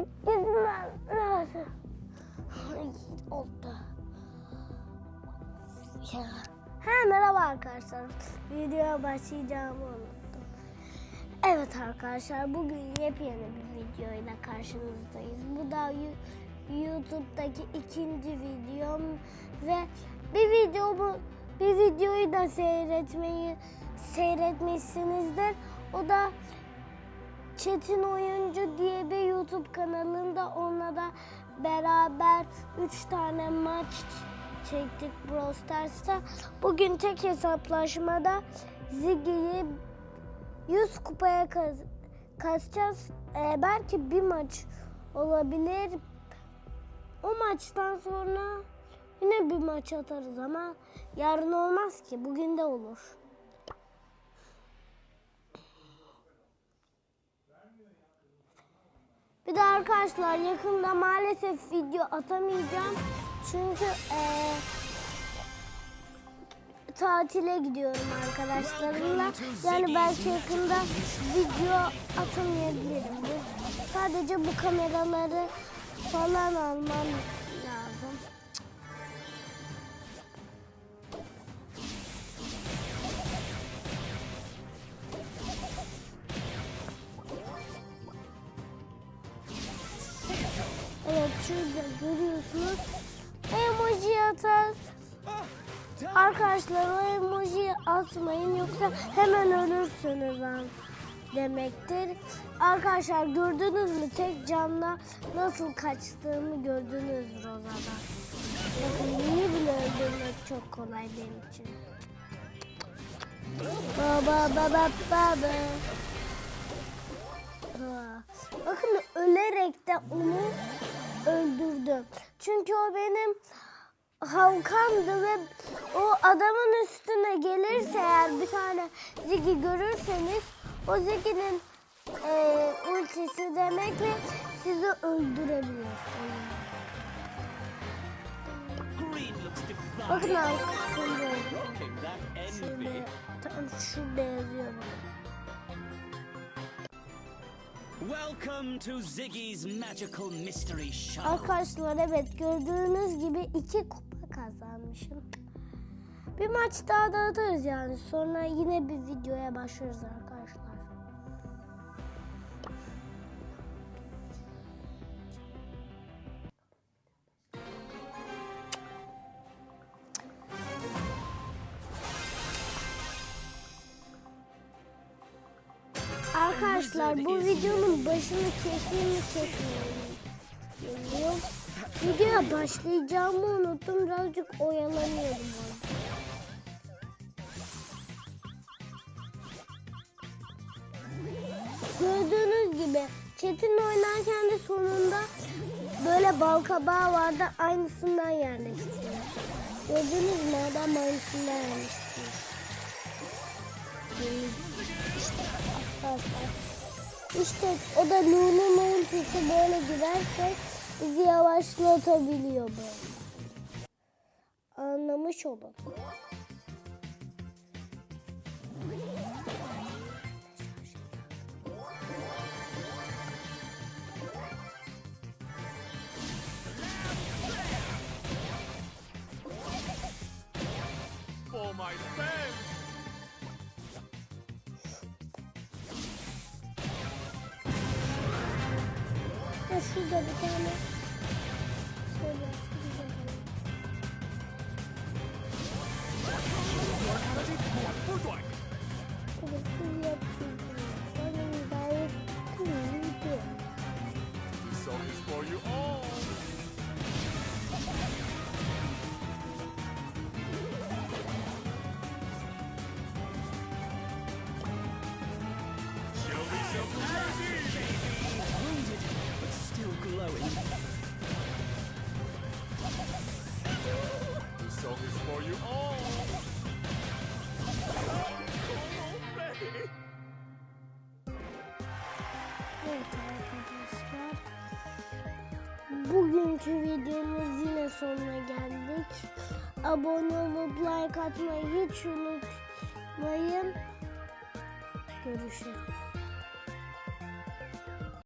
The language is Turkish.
Yemek gitmem lazım. Ay, oldu. Ya. Ha merhaba arkadaşlar. Videoya başlayacağımı unuttum. Evet arkadaşlar bugün yepyeni bir videoyla karşınızdayız. Bu da YouTube'daki ikinci videom ve bir videomu bir videoyu da seyretmeyi seyretmişsinizdir. O da Çetin Oyuncu diye bir YouTube kanalında onunla da beraber 3 tane maç çektik Brawl Stars'ta. Bugün tek hesaplaşmada Ziggy'yi 100 kupaya kaz kasacağız. Ee, belki bir maç olabilir. O maçtan sonra yine bir maç atarız ama yarın olmaz ki. Bugün de olur. Bir de arkadaşlar yakında maalesef video atamayacağım. Çünkü eee, tatile gidiyorum arkadaşlarımla. Yani belki yakında video atamayabilirim. Sadece bu kameraları falan almam lazım. Şurada görüyorsunuz. Emoji atar. Arkadaşlar o emojiyi atmayın yoksa hemen ölürsünüz lan demektir. Arkadaşlar gördünüz mü tek canla nasıl kaçtığımı gördünüz Roza'dan. Bakın beni bile öldürmek çok kolay benim için. Baba baba baba. Bakın ölerek de onu. Çünkü o benim Havkan'dı ve o adamın üstüne gelirse eğer bir tane Ziggy görürseniz o Ziggy'nin e, ultisi demek ve sizi öldürebilir. Bakın envy. şurada, tam şurada yazıyor. Arkadaşlar evet gördüğünüz gibi iki kupa kazanmışım. Bir maç daha da atarız yani. Sonra yine bir videoya başlarız arkadaşlar. Arkadaşlar bu videonun başını keseyim mi kesmeyeyim mi? Videoya başlayacağımı unuttum. Birazcık oyalanıyordum orada. Gördüğünüz gibi Çetin oynarken de sonunda böyle bal kabağı vardı. Aynısından yerleştirdim. Gördünüz mü? Adam aynısından yerleştirdim. İşte o da Lulu'nun ultisi böyle girersek bizi yavaşlatabiliyor böyle. Anlamış olun. Ha şurada bir tane. Şöyle Bugünkü videomuz yine sonuna geldik. Abone olup like atmayı hiç unutmayın. Görüşürüz.